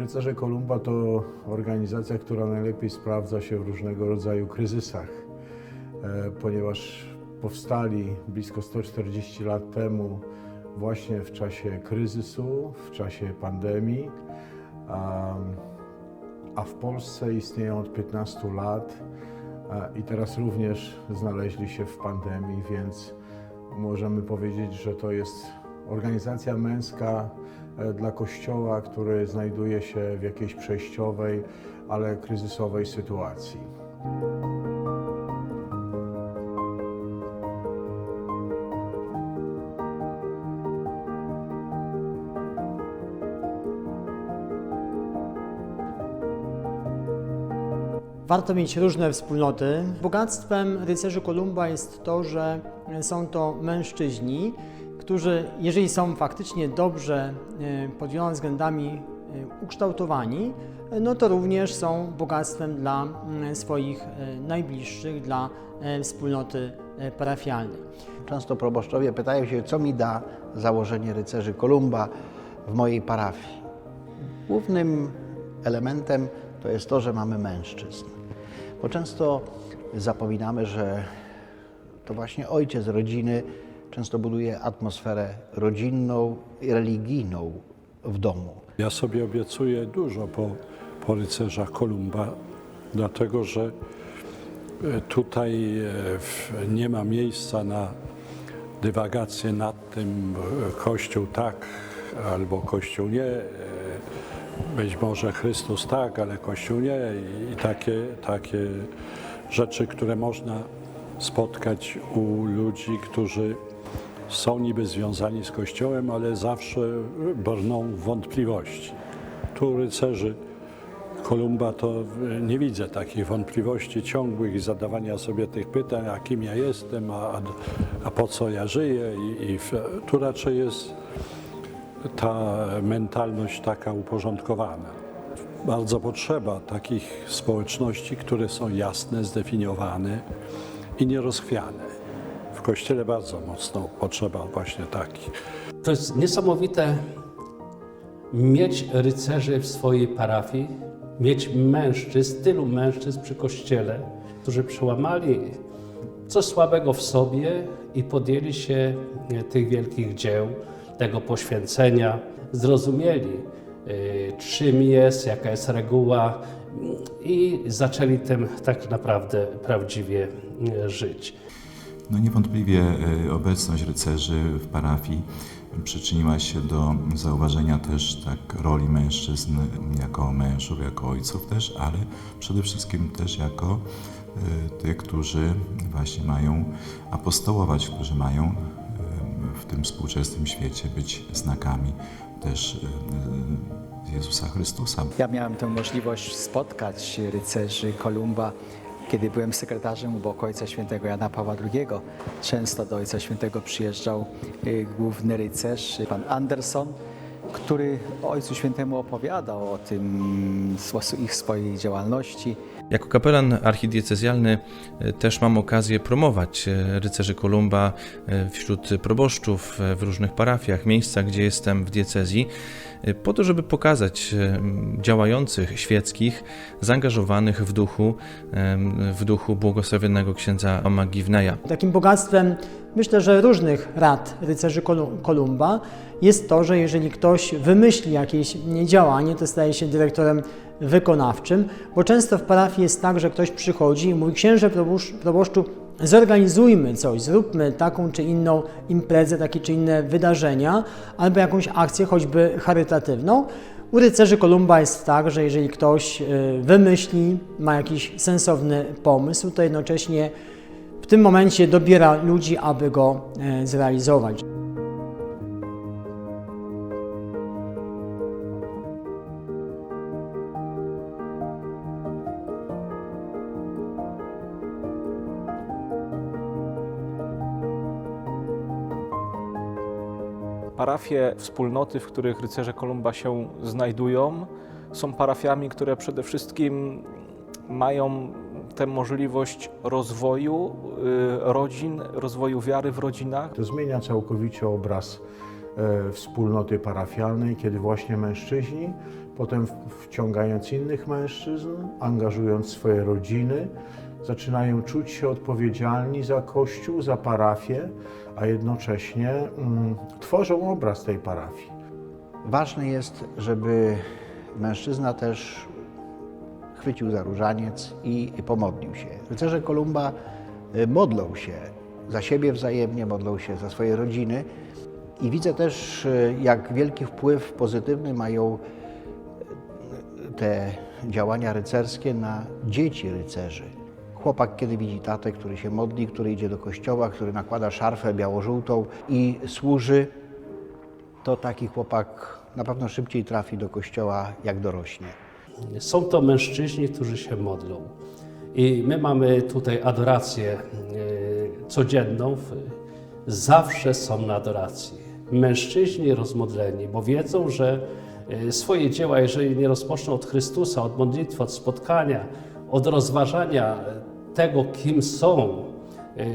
Rycerze Kolumba to organizacja, która najlepiej sprawdza się w różnego rodzaju kryzysach, e, ponieważ powstali blisko 140 lat temu właśnie w czasie kryzysu, w czasie pandemii, a, a w Polsce istnieją od 15 lat i teraz również znaleźli się w pandemii, więc możemy powiedzieć, że to jest organizacja męska dla Kościoła, który znajduje się w jakiejś przejściowej, ale kryzysowej sytuacji. Warto mieć różne wspólnoty. Bogactwem rycerzy Kolumba jest to, że są to mężczyźni, którzy, jeżeli są faktycznie dobrze e, pod wieloma względami e, ukształtowani, no to również są bogactwem dla swoich e, najbliższych, dla wspólnoty parafialnej. Często proboszczowie pytają się, co mi da założenie rycerzy Kolumba w mojej parafii. Głównym elementem to jest to, że mamy mężczyzn. Bo często zapominamy, że to właśnie ojciec rodziny często buduje atmosferę rodzinną i religijną w domu. Ja sobie obiecuję dużo po, po rycerzach Kolumba, dlatego że e, tutaj e, nie ma miejsca na dywagację nad tym, e, Kościół tak albo Kościół nie. Być może Chrystus tak, ale Kościół nie. I takie, takie rzeczy, które można spotkać u ludzi, którzy są niby związani z Kościołem, ale zawsze brną wątpliwości. Tu rycerzy Kolumba to e, nie widzę takich wątpliwości ciągłych i zadawania sobie tych pytań, a kim ja jestem, a, a, a po co ja żyję. I, i w, tu raczej jest ta mentalność taka uporządkowana. Bardzo potrzeba takich społeczności, które są jasne, zdefiniowane i nierozchwiane. W Kościele bardzo mocno potrzeba właśnie takich. To jest niesamowite mieć rycerzy w swojej parafii, mieć mężczyzn, tylu mężczyzn przy kościele, którzy przełamali coś słabego w sobie i podjęli się e, tych wielkich dzieł, tego poświęcenia, zrozumieli, e, czym jest, jaka jest reguła mm, i zaczęli tym tak naprawdę prawdziwie e, żyć. No niewątpliwie y, obecność rycerzy w parafii przyczyniła się do zauważenia też tak roli mężczyzn jako mężów, jako ojców też, ale przede wszystkim też jako y, tych, którzy właśnie mają apostołować, którzy mają y, w tym współczesnym świecie być znakami też Jezusa Chrystusa. Ja miałem tę możliwość spotkać rycerzy Kolumba, kiedy byłem sekretarzem obok Ojca Świętego Jana Pawła II. Często do Ojca Świętego przyjeżdżał y, główny rycerz, pan Anderson, który Ojcu Świętemu opowiadał o tym, o ich swojej działalności. Jako kapelan archidiecezjalny e, też mam okazję promować e, rycerzy Kolumba e, wśród proboszczów w różnych parafiach, miejscach, gdzie jestem w diecezji, po to, żeby pokazać działających świeckich, zaangażowanych w duchu, w duchu błogosławionego księdza Amagiwneja. Takim bogactwem, myślę, że różnych rad rycerzy Kolu- Kolumba jest to, że jeżeli ktoś wymyśli jakieś działanie, to staje się dyrektorem wykonawczym, bo często w parafii jest tak, że ktoś przychodzi i mówi, księże proboszcz, proboszczu, zorganizujmy coś, zróbmy taką czy inną imprezę, takie czy inne wydarzenia, albo jakąś akcję, choćby charytatywną. U rycerzy Kolumba jest tak, że jeżeli ktoś y, wymyśli, ma jakiś sensowny pomysł, to jednocześnie w tym momencie dobiera ludzi, aby go e, zrealizować. Parafie, wspólnoty, w których rycerze Kolumba się znajdują, są parafiami, które przede wszystkim mają tę możliwość rozwoju y, rodzin, rozwoju wiary w rodzinach. To zmienia całkowicie obraz e, wspólnoty parafialnej, kiedy właśnie mężczyźni, potem wciągając innych mężczyzn, angażując swoje rodziny, zaczynają czuć się odpowiedzialni za Kościół, za parafię, a jednocześnie mm, tworzą obraz tej parafii. Ważne jest, żeby mężczyzna też chwycił za różaniec i pomodlił się. Rycerze Kolumba y, modlą się za siebie wzajemnie, modlą się za swoje rodziny i widzę też, y, jak wielki wpływ pozytywny mają y, te działania rycerskie na dzieci rycerzy. Chłopak, kiedy widzi tatę, który się modli, który idzie do kościoła, który nakłada szarfę biało-żółtą i służy, to taki chłopak na pewno szybciej trafi do kościoła, jak dorośnie. Są to mężczyźni, którzy się modlą. I my mamy tutaj adorację e, codzienną. Zawsze są na adoracji. Mężczyźni rozmodleni, bo wiedzą, że e, swoje dzieła, jeżeli nie rozpoczną od Chrystusa, od modlitwy, od spotkania, od rozważania tego, kim są, e,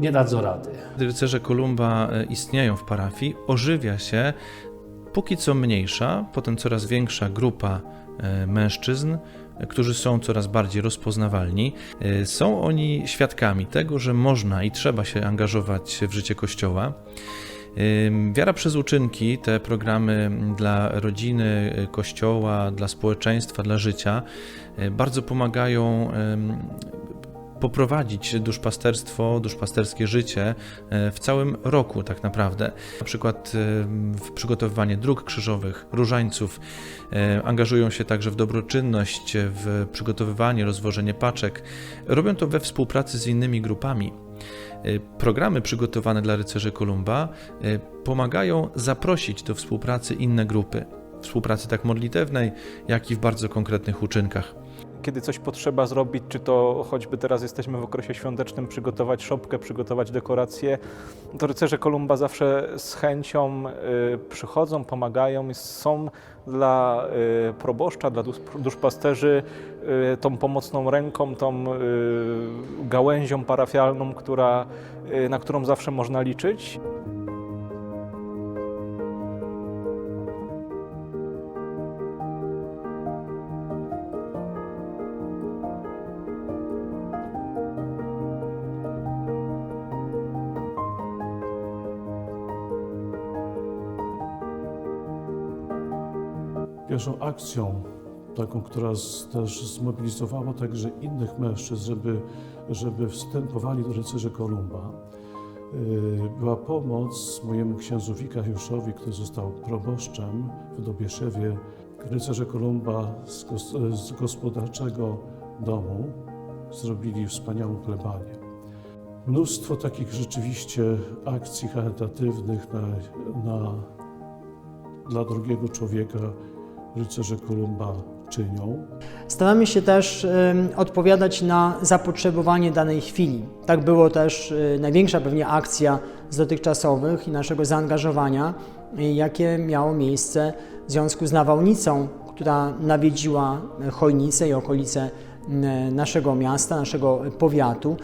nie dadzą rady. Rycerze Kolumba e, istnieją w parafii, ożywia się póki co mniejsza, potem coraz większa grupa e, mężczyzn, którzy są coraz bardziej rozpoznawalni. Są oni świadkami tego, że można i trzeba się angażować w życie Kościoła. Wiara przez uczynki, te programy dla rodziny, y, kościoła, dla społeczeństwa, dla życia, y, bardzo pomagają poprowadzić duszpasterstwo, duszpasterskie życie y, w całym roku tak naprawdę. Na przykład ym, w przygotowywanie dróg krzyżowych, różańców, y, angażują się także w dobroczynność, w przygotowywanie, rozwożenie paczek. Robią to we współpracy z innymi grupami. Programy przygotowane dla rycerzy Kolumba pomagają zaprosić do współpracy inne grupy. Współpracy tak modlitewnej, jak i w bardzo konkretnych uczynkach. Kiedy coś potrzeba zrobić, czy to choćby teraz jesteśmy w okresie świątecznym, przygotować szopkę, przygotować dekoracje, to rycerze Kolumba zawsze z chęcią y, przychodzą, pomagają są dla y, proboszcza, dla dusz- duszpasterzy y, tą pomocną ręką, tą gałęzią parafialną, która, na którą zawsze można liczyć. Pierwszą akcją, taką, która z, też zmobilizowała także innych mężczyzn, żeby, żeby wstępowali do rycerzy Kolumba, yy, była pomoc mojemu księdzu Wikariuszowi, który został proboszczem w Dobieszewie. Rycerze Kolumba z, gos- z gospodarczego domu zrobili wspaniałą plebanię. Mnóstwo takich rzeczywiście akcji charytatywnych na, na, dla drugiego człowieka rycerze Kolumba czynią. Staramy się też odpowiadać na zapotrzebowanie danej chwili. Tak było też y, największa pewnie akcja z dotychczasowych i naszego zaangażowania, y, jakie miało miejsce w związku z nawałnicą, która nawiedziła Chojnicę i okolice naszego miasta, naszego powiatu.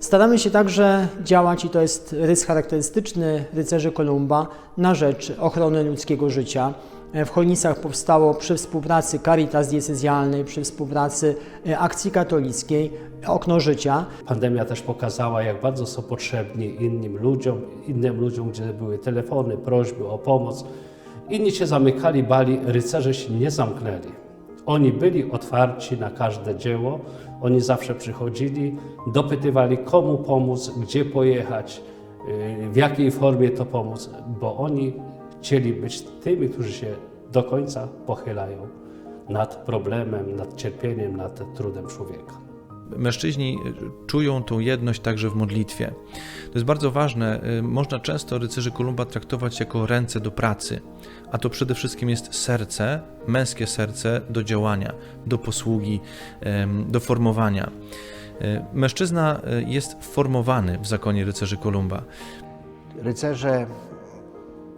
Staramy się także działać, i to jest rys charakterystyczny rycerzy Kolumba, na rzecz ochrony ludzkiego życia. W Chojnicach powstało przy współpracy Caritas Diecezjalnej, przy współpracy e, Akcji Katolickiej Okno Życia. Pandemia też pokazała, jak bardzo są potrzebni innym ludziom, innym ludziom, gdzie były telefony, prośby o pomoc. Inni się zamykali, bali, rycerze się nie zamknęli. Oni byli otwarci na każde dzieło, oni zawsze przychodzili, dopytywali, komu pomóc, gdzie pojechać, w jakiej formie to pomóc, bo oni chcieli być tymi, którzy się do końca pochylają nad problemem, nad cierpieniem, nad trudem człowieka. Mężczyźni czują tą jedność także w modlitwie. To jest bardzo ważne. Można często rycerzy Kolumba traktować jako ręce do pracy, a to przede wszystkim jest serce, męskie serce do działania, do posługi, do formowania. Y, Mężczyzna y, jest formowany w zakonie rycerzy Kolumba. Rycerze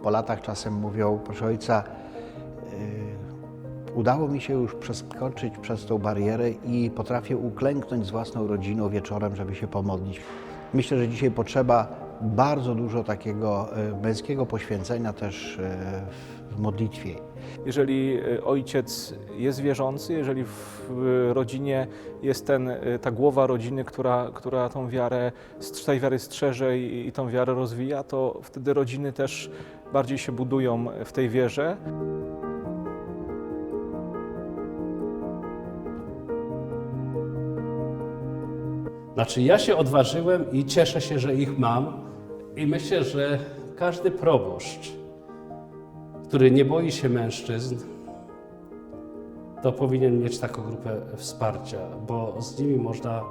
po latach czasem mówią, proszę ojca, yy, udało mi się już przeskoczyć przez tą barierę i potrafię uklęknąć z własną rodziną wieczorem, żeby się pomodlić. Myślę, że dzisiaj potrzeba bardzo dużo takiego e, męskiego poświęcenia też e, w modlitwie. Jeżeli y, ojciec jest wierzący, jeżeli w rodzinie jest ten, y, ta głowa rodziny, która, która tą wiarę, tej wiary strzeże i, i tą wiarę rozwija, to wtedy rodziny też bardziej się budują w tej wierze. Znaczy, ja się odważyłem i cieszę się, że ich mam. I myślę, że każdy proboszcz, który nie boi się mężczyzn, to powinien mieć taką grupę wsparcia, bo z nimi można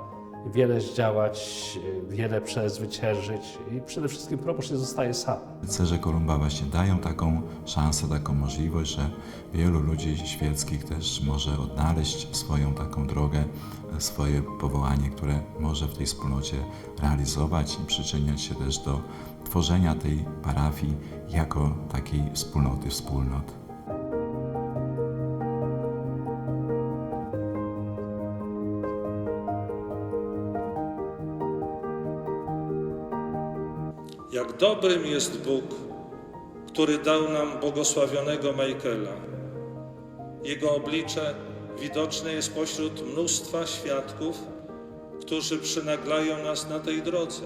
wiele zdziałać, wiele przezwyciężyć i przede wszystkim proboszcz nie zostaje sam. Rycerze Kolumba właśnie dają taką szansę, taką możliwość, że wielu ludzi świeckich też może odnaleźć swoją taką drogę, swoje powołanie, które może w tej wspólnocie realizować i przyczyniać się też do tworzenia tej parafii jako takiej wspólnoty wspólnot. Dobrym jest Bóg, który dał nam błogosławionego Michaela. Jego oblicze widoczne jest pośród mnóstwa świadków, którzy przynaglają nas na tej drodze.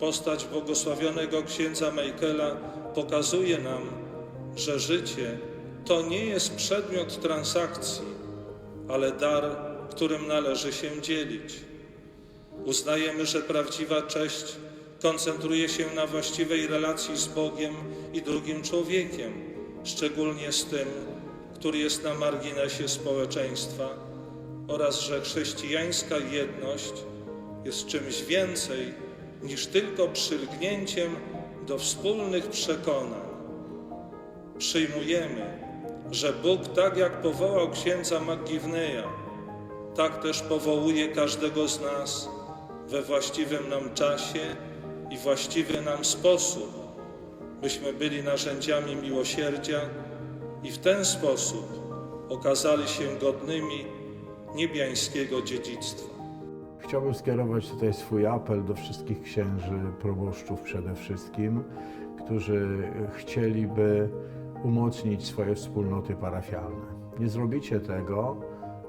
Postać błogosławionego księdza Michaela pokazuje nam, że życie to nie jest przedmiot transakcji, ale dar, którym należy się dzielić. Uznajemy, że prawdziwa cześć koncentruje się na właściwej relacji z Bogiem i drugim człowiekiem, szczególnie z tym, który jest na marginesie społeczeństwa, oraz że chrześcijańska jedność jest czymś więcej niż tylko przylgnięciem do wspólnych przekonań. Przyjmujemy, że Bóg, tak jak powołał księdza McGivneya, tak też powołuje każdego z nas we właściwym nam czasie i właściwy nam sposób, byśmy byli narzędziami miłosierdzia i w ten sposób okazali się godnymi niebiańskiego dziedzictwa. Chciałbym skierować tutaj swój apel do wszystkich księży, proboszczów przede wszystkim, którzy chcieliby umocnić swoje wspólnoty parafialne. Nie zrobicie tego,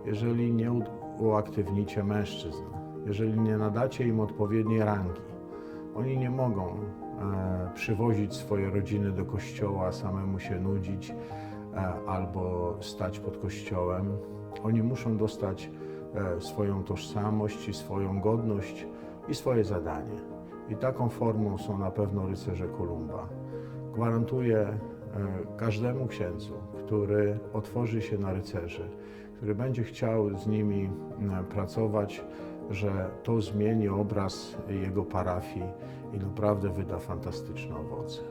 jeżeli nie uaktywnicie mężczyzn, jeżeli nie nadacie im odpowiedniej rangi. Oni nie mogą e, przywozić swoje rodziny do kościoła, samemu się nudzić e, albo stać pod kościołem. Oni muszą dostać e, swoją tożsamość i swoją godność i swoje zadanie. I taką formą są na pewno rycerze Kolumba. Gwarantuję każdemu księdzu, który otworzy się na rycerzy, który będzie chciał z nimi pracować, że to zmieni obraz jego parafii i naprawdę wyda fantastyczne owoce.